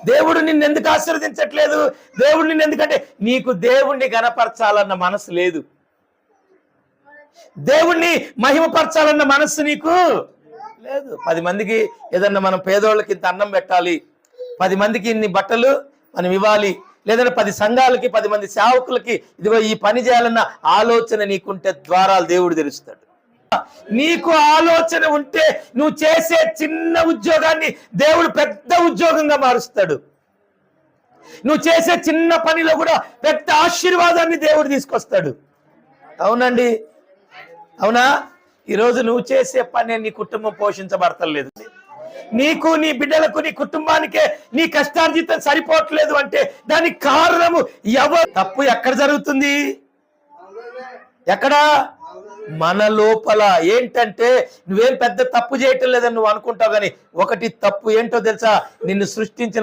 దేవుడు నిన్ను ఎందుకు ఆశీర్వదించట్లేదు? దేవుడు నిన్ను ఎందుకంటే నీకు దేవుణ్ణి గనపరచాలన్న మనసు లేదు. దేవుణ్ణి మహిమపరచాలన్న మనస్సు నీకు లేదు. పది మందికి ఏదన్నా మనం పేదోళ్ళకి ఇంత అన్నం పెట్టాలి పది మందికి ఇన్ని బట్టలు మనం ఇవ్వాలి లేదంటే పది సంఘాలకి పది మంది సేవకులకి ఇదిగో ఈ పని చేయాలన్న ఆలోచన నీకుంటే ద్వారాలు దేవుడు తెరుస్తాడు. నీకు ఆలోచన ఉంటే నువ్వు చేసే చిన్న ఉద్యోగాన్ని దేవుడు పెద్ద ఉద్యోగంగా మారుస్తాడు. నువ్వు చేసే చిన్న పనిలో కూడా పెద్ద ఆశీర్వాదాన్ని దేవుడు తీసుకొస్తాడు. అవునండి. అవునా? ఈరోజు నువ్వు చేసే పని నీ కుటుంబం పోషించబడతలేదు. నీకు నీ బిడ్డలకు నీ కుటుంబానికే నీ కష్టార్జితం సరిపోవట్లేదు అంటే దానికి కారణము ఎవరు? తప్పు ఎక్కడ జరుగుతుంది? ఎక్కడా? మన లోపల ఏంటంటే నువ్వేం పెద్ద తప్పు చేయటం లేదని నువ్వు అనుకుంటావు కానీ ఒకటి తప్పు ఏంటో తెలుసా? నిన్ను సృష్టించిన